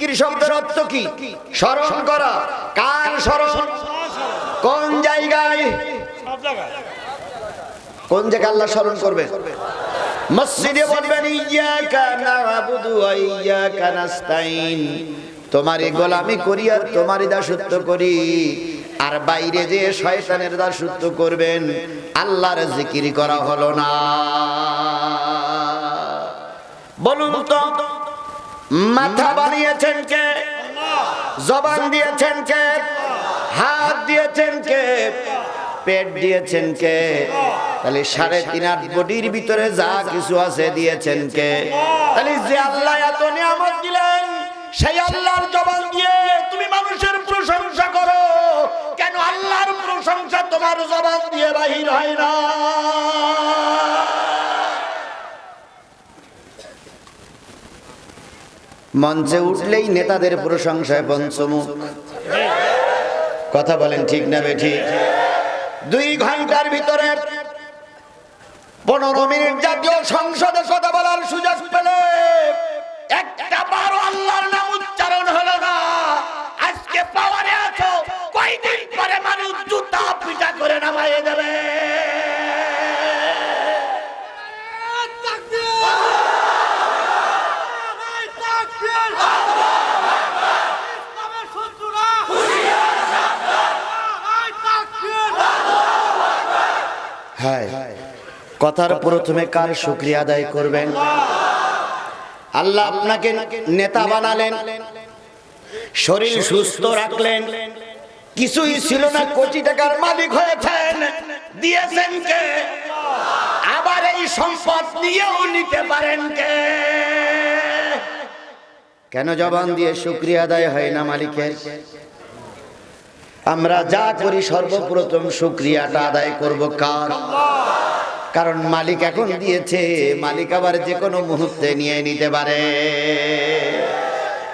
জিকির শব্দের অর্থ কি? স্মরণ করা। কার স্মরণ? কোন জায়গায়? কোন জায়গায় আল্লাহ স্মরণ করবে করি আর তোমারই করি। আর বাইরে করবেন, আল্লাহর জিকির করা হলো না। বলুন তো মাথা বানিয়েছেন কে? জবান দিয়েছেন কে? হাত দিয়েছেন কে? পেট দিয়েছেন কে? তাহলে সাড়ে তিন আট বডির ভিতরে যা কিছু আছে দিয়েছেন কে? তাহলে যে আল্লাহ এত নিয়ামত দিলেন, সেই আল্লাহর জবান দিয়ে তুমি মানুষের প্রশংসা করো। কেন আল্লাহর প্রশংসা তোমার জবান দিয়ে বাহির হয় না? মঞ্চে উঠলেই নেতাদের প্রশংসায় পঞ্চমুখ। কথা বলেন ঠিক না বেঠি? দুই ঘণ্টার ভিতরে পনেরো মিনিট জাতীয় সংসদে কথা বলার সুযোগ পেলে একটা বারো আল্লাহর নাম উচ্চারণ হলো না। আজকে পাওয়ারে আছো, কয়দিন পরে মানুষ জুতা পিটা করে নামাইয়ে দেবে কথার প্রথমে কার শুক্রিয়া আদায় করবেন? আল্লাহ আপনাকে নেতা বানালেন, শরীর সুস্থ রাখলেন, কিছুই ছিল না, কোটি টাকার মালিক হয়েছেন, দিয়েছেন কে? আবার এই সম্পদ নিয়েও নিতে পারেন কে? কেন জবান দিয়ে শুক্রিয়া আদায় হয় না মালিকের? আমরা যা করি সর্বপ্রথম শুক্রিয়াটা আদায় করব কার? কারণ মালিক এখন দিয়েছে, মালিক আবার যে কোনো মুহূর্তে নিয়ে নিতে পারে।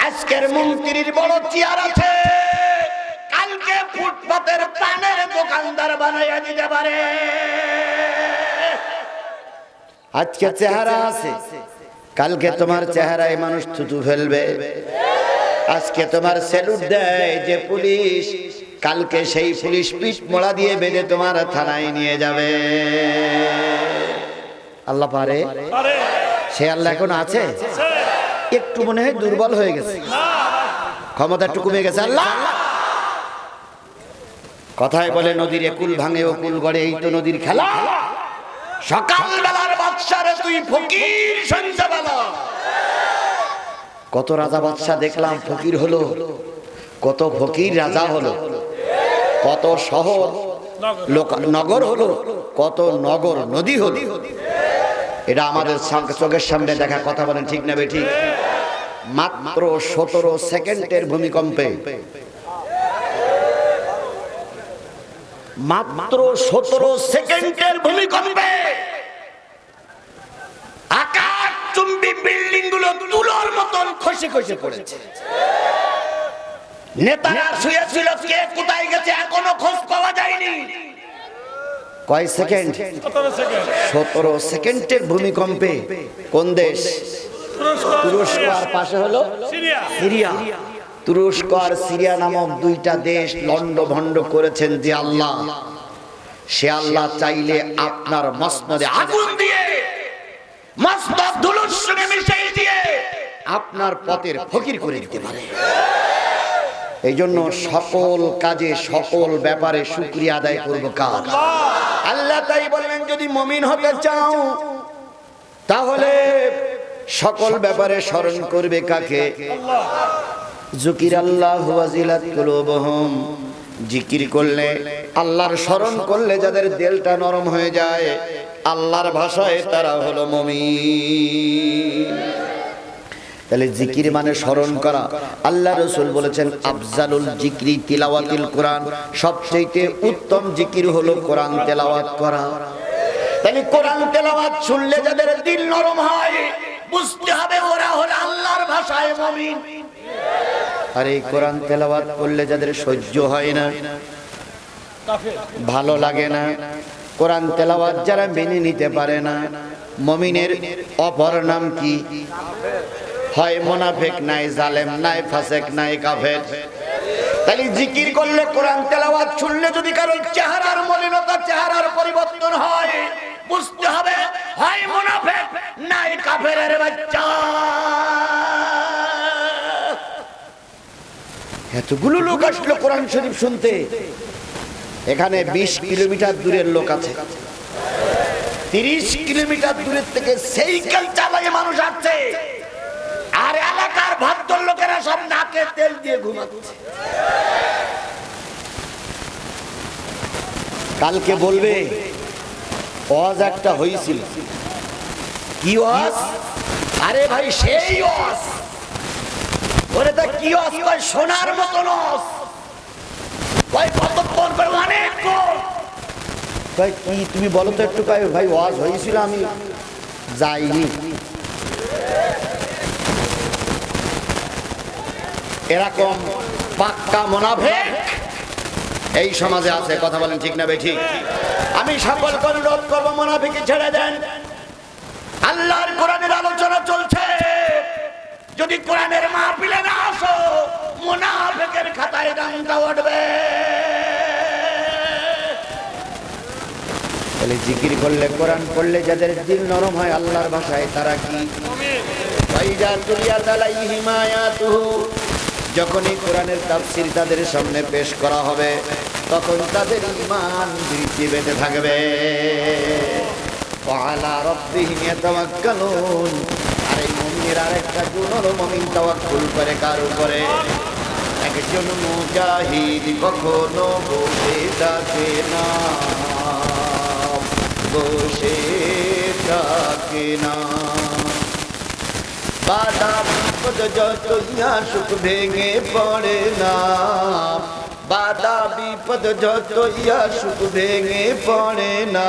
আজকের মন্ত্রীর বড় চেয়ার আছে। কালকে ফুটপাতের পানের দোকানদার বানাইয়া দিতে পারে। আজকে চেহারা আছে। কালকে তোমার চেহারায় মানুষ থুতু ফেলবে। আজকে তোমার স্যালুট দেয় যে পুলিশ কালকে সেই পুলিশ পিঠ মোড়া দিয়ে বেঁধে তোমার থানায় নিয়ে যাবে। আল্লাহ পারে। সে আল্লাহ এখন আছে? একটু মনে হয় দুর্বল হয়ে গেছে। ক্ষমতা একটু কমে গেছে। আল্লাহ! কথায় বলে, নদীর একুল ভাঙে ওকুল গড়ে, এই তো নদীর খেলা। সকালবেলার বাদশারে তুই ফকির কত রাজা বাদশা দেখলাম ফকির হলো, কত ফকির রাজা হলো। কত শহর? নগর হলো, কত নগর, নদী হলো। এটা আমাদের চোখের সামনে দেখা কথা বলেন ঠিক না ঠিক মাত্র সতেরো সেকেন্ডের ভূমিকম্পে। মাত্র সতেরো সেকেন্ডের ভূমিকম্পে আকাশ চুম্বি বিল্ডিংগুলো তুলোর মতন খসে খসে পড়েছে। নেতারা শুয়েছিল কে কোথায় গেছে এখনও খোঁজ পাওয়া যায়নি। কয় সেকেন্ড? সতেরো সেকেন্ডের ভূমিকম্পে কোন দেশ? তুরস্ক। আর পাশে হলো? সিরিয়া। সিরিয়া। তুরস্ক আর সিরিয়া নামক দুইটা দেশ লন্ড ভন্ড করেছেন যে আল্লাহ। সে আল্লাহ চাইলে আপনার মসনদে আগুন দিয়ে মসনদ ধুলোর সঙ্গে মিশিয়ে দিয়ে আপনার পথের ফকির করে দিতে পারে। এই জন্য সকল কাজে, সকল ব্যাপারে শুক্রিয়া আদায় করব কাজ। আল্লাহ তাই বললেন, যদি মমিন হতে চাও, তাহলে সকল ব্যাপারে স্মরণ করবে কাকে? জুকির আল্লাহ কুলুবহুম। জিকির করলে, আল্লাহর স্মরণ করলে যাদের দিলটা নরম হয়ে যায়, আল্লাহর ভাষায় তারা হলো মমিন। তাহলে জিকির মানে স্মরণ করা। আল্লাহ রসুল বলেছেন, আফজালুল জিকিরি তিলাওয়াতিল কোরআন। সবচেয়ে উত্তম জিকির হলো কোরআন তেলাওয়াত করা। তাহলে কোরআন তেলাওয়াত শুনলে যাদের দিল নরম হয়, বুঝতে হবে ওরা হলো আল্লাহর ভাষায় মমিন। আর এই কোরআন তেলাওয়াত করলে যাদের সহ্য হয় না, ভালো লাগে না। কোরআন তেলাওয়াত যারা মেনে নিতে পারে না, মমিনের অপর নাম কি? হয় মোনাফেক নাই, জালেম নাই, ফাসেক নাই, কাফের। তাহলে জিকির করলে কোরআন তেলাওয়াত শুনলে যদি কারও চেহারার মলিনতা, চেহারার পরিবর্তন হয়, বুঝতে হবে হয় মুনাফিক নাই, কাফেরের বাচ্চা। এতগুলো লোক আসলো কোরআন শরীফ শুনতে। এখানে ২০ কিলোমিটার দূরের লোক আছে। তিরিশ কিলোমিটার দূরের থেকে সাইকেল চালায় মানুষ আসছে। আর ভদ্রলোকেরা সব নাকে তেল দিয়ে ঘুমাচ্ছে। কালকে বলবে অজ একটা হয়েছিল কি ওয়াজ? আরে ভাই সেই ওয়াজ। ওরে তা কি ওয়াজ? কয় সোনার মতন ওয়াজ। কয় কতক্ষণ করে অনেক ভাই কি তুমি বলো তো একটু কয় ভাই ওয়াজ হয়েছিল আমি যাইনি। এরকম পাক্কা মোনাফেক এই সমাজে আছে কথা বলেন ঠিক না বেঠিক? আমি সকলকে অনুরোধ করব মোনাফিকে ছেড়ে দেন। আল্লাহর কোরআনের আলোচনা চলছে। যদি কোরআনের মাহফিলে না আসো মোনাফিকের খাতায় নামটা উঠবে। তাহলে জিকির করলে কোরআন পড়লে যাদের দিল নরম হয় আল্লাহর ভাষায় তারা কি? যখনই কোরআনের তাফসীর তাদের সামনে পেশ করা হবে, তখন তাদের ঈমান বৃদ্ধি পেতে থাকবে। আর এই মুমিনের আরেকটা গুণ হলো মুমিন তাওয়াক্কুল করে কার উপরে? একজন মুজাহিদ কখনো বসে থাকে না। বসে থাকে না। বাধা বিপদ যতই সুখ ভেঙে পড়ে না। বাধা বিপদ যতই সুখ ভেঙে পড়ে না।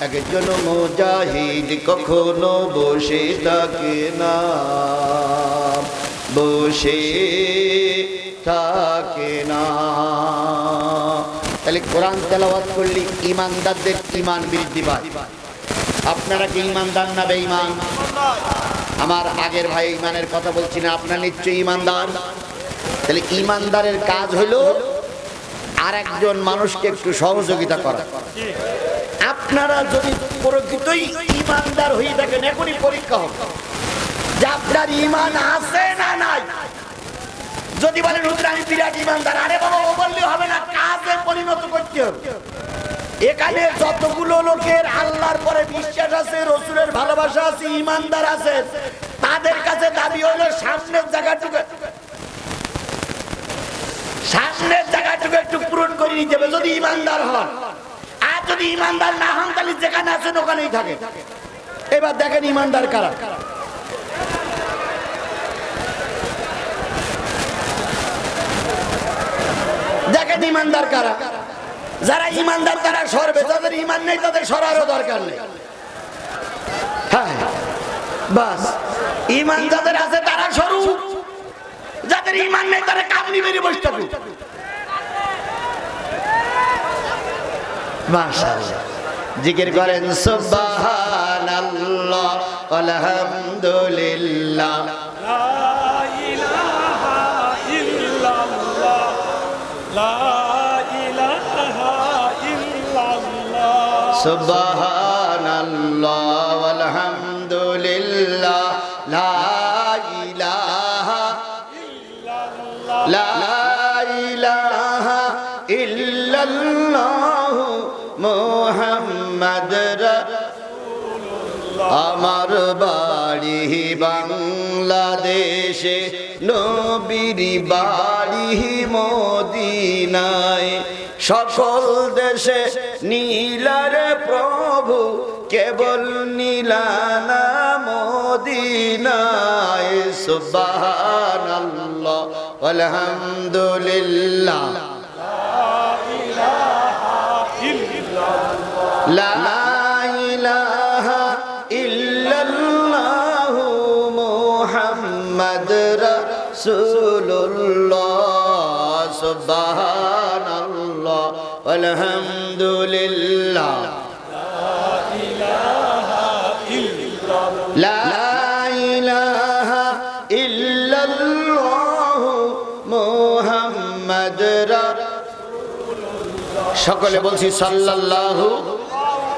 একজন মুজাহিদ কখনো বসে থাকে না। বসে থাকে না। তাহলে কোরআন তেলাওয়াত করলে ইমানদারদের ইমান বৃদ্ধি পায়। আপনারা কি ইমানদার না বেঈমান? আমার আগের ভাই ইমানের কথা বলছি না, আপনার নিশ্চয়ই ইমানদার। তাহলে ইমানদারের কাজ হলো আর একজন মানুষকে একটু সহযোগিতা করা। আপনারা যদি প্রকৃতই ইমানদার হয়ে থাকেন, এখনই পরীক্ষা হবে যে আপনার ইমান আছে না নাই। যদি বলেন আমি বিরাট ইমানদার। আরে বাবা বললে হবে না, কাজে পরিণত করতে হবে। এখানে যতগুলো লোকের আল্লাহর পরে বিশ্বাস আছে, রসুলের ভালোবাসা আছে, ইমানদার আছে, তাদের কাছে দাবি হলো সামনের জায়গাটুকু সামনের জায়গাটুকু একটু পূরণ করে নিতে হবে, যদি ইমানদার হন। আর যদি ইমানদার না হন, তাহলে যেখানে আছেন ওখানেই থাকে এবার দেখেন ইমানদার কারা। দেখেন ইমানদার কারা। যারা ইমানদার তারা সরবে, যাদের ইমান নেই, তাদের সরারও দরকার নেই। হ্যাঁ ইমান যাদের আছে, তারা যাদের ইমান নেই, তারা কামনি বেরিয়ে বসে থাকুক। জিকির করেন, সুবহানাল্লাহ, আলহামদুলিল্লাহ। الله সুবহানাল্লাহ আলহামদুলিল্লাহ লা ইলাহা লা ইলাহা ইল্লাল্লাহ মুহাম্মাদ আমার বাড়ি বাংলাদেশে নবীর বাড়ি মদিনায়। সকল দেশে নীলার প্রভু কেবল নীলানা মদিনায়। সুবহানাল্লাহ আলহামদুলিল্লাহ। লা সুবহান আল্লাহ আলহামদুলিল্লাহ। লা ইলাহা ইল্লাল্লাহ মুহাম্মাদ সকলে বলছি সাল্লাল্লাহু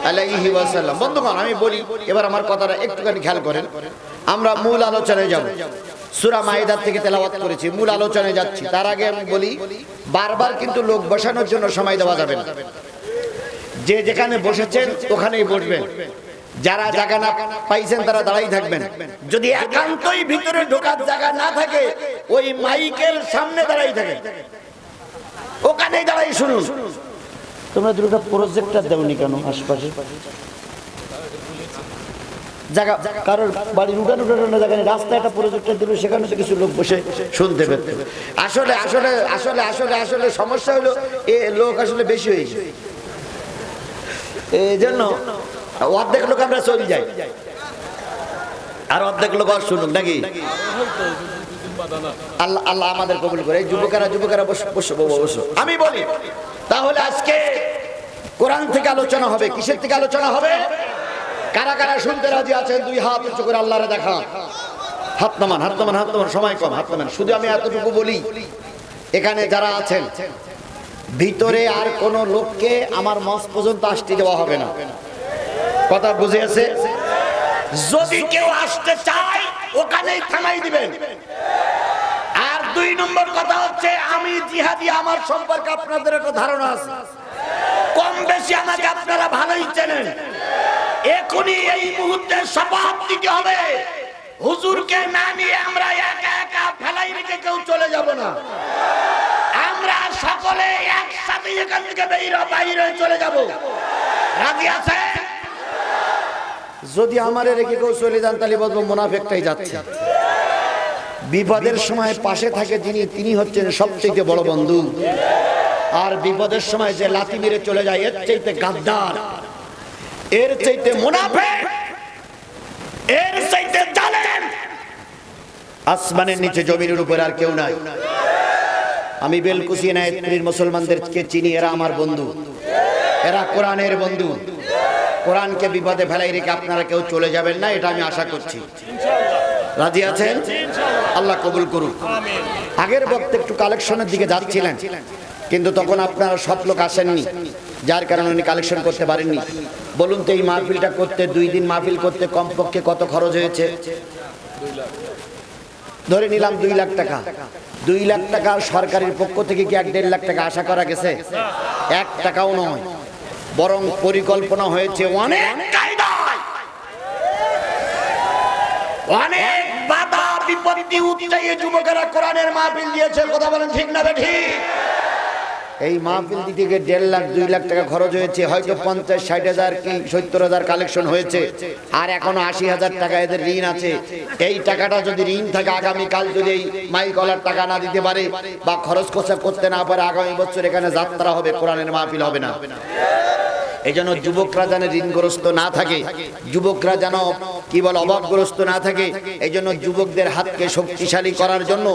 আলাইহি ওয়াসাল্লাম। বন্ধুগণ, আমি বলি, এবার আমার কথাটা একটুখানি খেয়াল করেন। আমরা মূল আলোচনায় যাব। সূরা মাইদার থেকে তেলাওয়াত করেছি, মূল আলোচনায় যাচ্ছি। তার আগে আমি বলি, বারবার কিন্তু লোক বসানোর জন্য সময় দেওয়া যাবে না। যে যেখানে বসেছেন, ওখানেই বসবেন। যারা জায়গা না পাইছেন, তারা দাঁড়াই থাকবেন। যদি একান্তই ভিতরে ঢোকার জায়গা না থাকে, ওই মাইকের সামনে দাঁড়াই থাকে। ওখানেই দাঁড়াই শুনুন। তোমরা দুটো প্রজেক্টর দেওনি কেন আশপাশে? জায়গা, কারোর বাড়ির উঠান উঠানো জায়গা নেই, রাস্তায় একটা প্রজেক্টর দিল, সেখানে তো কিছু লোক বসে শুনতে পেত। আসলে আসলে আসলে আসলে আসলে সমস্যা হলো, এ লোক আসলে বেশি হয়েছে এই জন্য অর্ধেক লোক আমরা চলে যাই। আর অর্ধেক লোক আর শুনুক, নাকি? আল্লাহ আল্লাহ আমাদের কবুল করে। এই যুবকেরা যুবকেরা বসো বসো বসো। আমি বলি, তাহলে আজকে কোরআন থেকে আলোচনা হবে, কিসের থেকে আলোচনা হবে? কারা কারা শুনতে রাজি আছেন, দুই হাত উঁচু করে আল্লাহরে দেখা হাত নামান হাত নামান হাত নামান, সময় কম, হাত নামান। শুধু আমি এতটুকু বলি, এখানে যারা আছেন, ভিতরে আর কোন লোককে আমার মঞ্চ পর্যন্ত আসতে দেওয়া হবে না। কথা বুঝে আছে যদি কেউ আসতে চায়, ওখানেই থামাই দিবেন। আর দুই নম্বর কথা হচ্ছে, আমি জিহাদি, আমার সম্পর্কে আপনাদের একটা ধারণা আছে। কম বেশি আমাকে আপনারা ভালোই চেনেন। এখনই এই মুহূর্তে শপথ দিতে হবে। হুজুরকে না নিয়ে আমরা একা একা ফেলাই রেখে কেউ চলে যাব না। আমরা সকলে একসাথে এখান থেকে বাইরে চলে যাব। রাজি আছে? যদি আমার রেখে কেউ চলে যান, তাহলে বলব মোনাফেকটাই যাচ্ছে। বিপদের সময় পাশে থাকে যিনি, তিনি হচ্ছেন সবচেয়ে বড় বন্ধু। আর বিপদের সময় যে লাথি মেরে চলে যায়, এর চাইতে গাদ্দার। এর চাইতে মুনাফেক এর চাইতে জালেম। আসমানের নিচে জমিনের উপর আর কেউ নাই। আমি বেলকুচি নায়ত্রীর মুসলমানদেরকে চিনি, এরা আমার বন্ধু। এরা কোরআনের বন্ধু। কোরআনকে বিপদে ফেলাই রেখে আপনারা কেউ চলে যাবেন না, এটা আমি আশা করছি। রাজি আছেন? আল্লাহ কবুল করুন আগের বক্তে একটু কালেকশনের দিকে যাচ্ছিলেন। কিন্তু তখন আপনারা সব লোক আসেননি, যার কারণে উনি কালেকশন করতে পারেননি। বলুন তো এই মাহফিলটা করতে, দুই দিন মাহফিল করতে কমপক্ষে কত খরচ হয়েছে? ধরে নিলাম দুই লাখ টাকা। দুই লাখ টাকা সরকারের পক্ষ থেকে কি এক দেড় লাখ টাকা আশা করা গেছে? এক টাকাও নয়, বরং পরিকল্পনা হয়েছে অনেক অনেক বাধা, বিপত্তি উচ্চাইয়ে যুবকেরা কোরআনের মাহফিল দিয়েছে, কথা বলেন ঠিক না ঠিক? এই মাহফিল গিয়ে দেড় লাখ, দুই লাখ টাকা খরচ হয়েছে, হয়তো পঞ্চাশ, ষাট হাজার কি সত্তর হাজার কালেকশন হয়েছে। আর এখনও আশি হাজার টাকা এদের ঋণ আছে। এই টাকাটা যদি ঋণ থাকে, আগামীকাল যদি এই মাইকলার টাকা না দিতে পারে বা খরচ খরচা করতে না পারে, আগামী বছর এখানে যাত্রা হবে, কোরআনের মাহফিল হবে না। এই জন্য যুবকরা যেন ঋণগ্রস্ত না থাকে। যুবকরা যেন কি বল অভাবগ্রস্ত না থাকে। এই জন্য যুবকদের হাতকে শক্তিশালী করার জন্য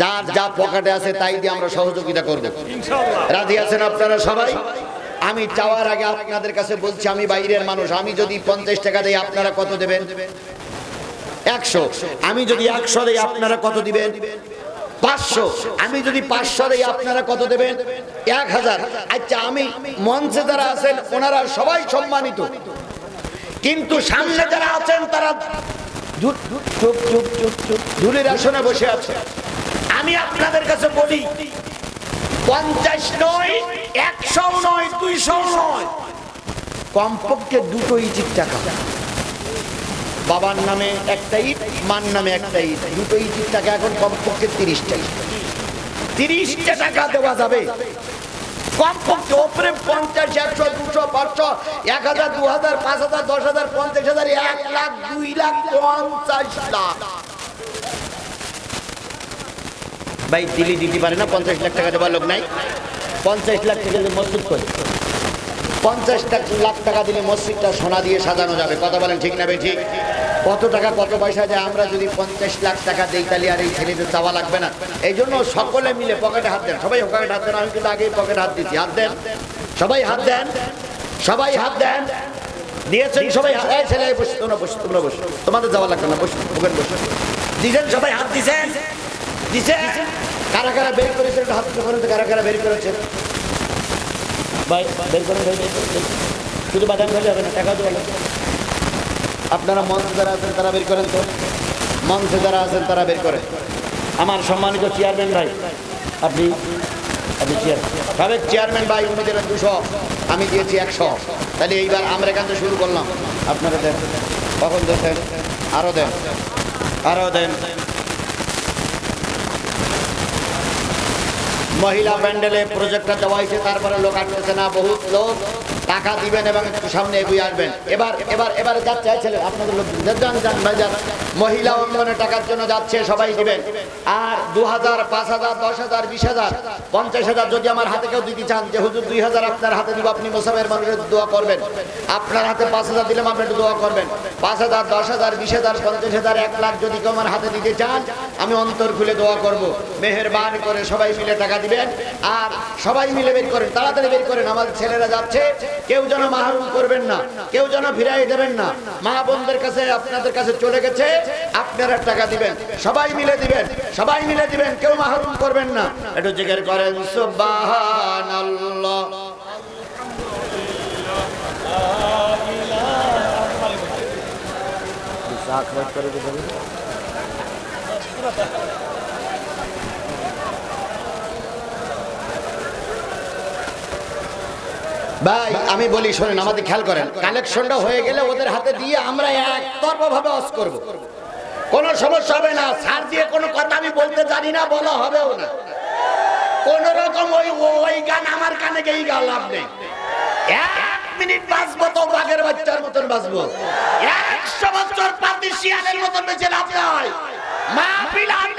যার যা পকেটে আছে তাই দিয়ে আমরা সহযোগিতা করব। ইনশাআল্লাহ। রাজি আছেন আপনারা সবাই? আমি চাওয়ার আগে আপনাদের কাছে বলছি আমি বাইরের মানুষ। আমি যদি পঞ্চাশ টাকা দেই আপনারা কত দেবেন? একশো। আমি যদি একশো দেই আপনারা কত দিবেন? পাঁচশো। আমি যদি পাঁচশো দেই, আপনারা কত দেবেন? এক হাজার। আচ্ছা আমি মঞ্চে যারা আছেন, ওনারা সবাই সম্মানিত। কিন্তু সামনে যারা আছেন, তারা চুপ চুপ চুপ চুপ, ধুলির আসনে বসে আছে। আমি আপনাদের কাছে বলি, পঞ্চাশ নয়, একশো নয়, দুইশো নয়। কমপক্ষে দুটো ইটির টাকা। বাবার নামে একটা ইট মার নামে একটা ইট দুটো ইটির টাকা এখন কমপক্ষে তিরিশটা। তিরিশটা টাকা দেওয়া যাবে। কমপক্ষে ওপরে পঞ্চাশ দুশো, পাঁচশো, এক হাজার, দু হাজার, পাঁচ হাজার, দশ হাজার, পঞ্চাশ হাজার, এক লাখ, দুই লাখ ভাই পারে না, পঞ্চাশ লাখ টাকা দেওয়ার লোক নাই। পঞ্চাশ লাখ টাকা দিলে মসজিদ করে পঞ্চাশ লাখ টাকা দিলে মসজিদটা সোনা দিয়ে সাজানো যাবে। কথা বলেন ঠিক না বে ঠিক? কত টাকা, কত পয়সা যায়, আমরা যদি পঞ্চাশ লাখ টাকা দিই, তাহলে আর এই ছেলেদের চাওয়া লাগবে না। এই জন্য সকলে মিলে পকেটে হাত দেন। সবাই পকেটে হাত দেন, আমি কিন্তু আগেই পকেটে হাত দিচ্ছি হাত দেন। সবাই হাত দেন। সবাই হাত দেন। দিয়েছেন সবাই এই ছেলে, বসে, তোমরা বসে তোমরা বসে। তোমাদের যাওয়া লাগবে না, বসে ওখানে বসে। দিছেন সবাই হাত দিছেন দিছেন কারা কারা বের করেছেন হাত করেন কারা কারা বের করেছেন? ভাই, বের করেন। শুধু বাদাম খেলে হবে না টাকা তো ভালো আপনারা মঞ্চে যারা আছেন, তারা বের করেন তো? মঞ্চে যারা আছেন, তারা বের করেন। আমার সম্মানিত চেয়ারম্যান ভাই, আপনি আপনি সাবেক চেয়ারম্যান ভাই উনি দুশো, আমি দিয়েছি একশো। তাহলে এইবার আমরা এখান শুরু করলাম। আপনারা দেন। কখন দেন? আরও দেন। আরও দেন। মহিলা প্যান্ডেলে প্রজেক্টটা দেওয়া হয়েছে, তারপরে লোক আসতেছে না, বহুত লোক। টাকা দিবেন এবং একটু সামনে এগিয়ে আসবেন। এবার এবার, এবারে যাচ্ছে ছেলে, আপনাদের লোক ভাই, যান। মহিলা উন্নয়নের টাকার জন্য যাচ্ছে, সবাই দিবেন। আর দু হাজার পাঁচ হাজার দশ হাজার বিশ হাজার পঞ্চাশ হাজার যদি আমার হাতে কেউ দিতে চান, যে হুজুর দুই হাজার আপনার হাতে দিব, আপনি মোসামের মানুষের দোয়া করবেন। আপনার হাতে পাঁচ হাজার দিলাম আপনি একটু দোয়া করবেন। পাঁচ হাজার দশ হাজার বিশ হাজার পঞ্চাশ হাজার এক লাখ যদি কেউ আমার হাতে দিতে চান, আমি অন্তর খুলে দোয়া করব। মেহেরবান করে সবাই মিলে টাকা দিবেন। আর সবাই মিলে বের করেন, তাড়াতাড়ি বের করেন। আমাদের ছেলেরা যাচ্ছে কেউ যেন মাহরুম করবেন না, কেউ যেন ফিরাই দেবেন না। মা বোনদের কাছে, আপনাদের কাছে চলে গেছে, আপনারা টাকা দিবেন, সবাই মিলে দিবেন, সবাই মিলে দিবেন, কেউ মাহরুম করবেন না। একটু জিজ্ঞেস করেন, সুবহানাল্লাহ। ভাই আমি বলি, শোনেন, আমাদের খেয়াল করেন, কালেকশনটা হয়ে গেলে ওদের হাতে দিয়ে আমরা একতরফা ভাবে অস করব। কোনো সমস্যা হবে না সার দিয়ে কোনো কথা আমি বলতে জানি না, বলা হবেও না। কোন রকম ওই ওই গান আমার কানে গেই গান লাভ নেই। এক মিনিট বাঁচবো তো বাঘের বাচ্চার মতন বাঁচবো একশো বছর পাতি শিয়ালের মতন বেঁচে লাভ নয় মা পিলান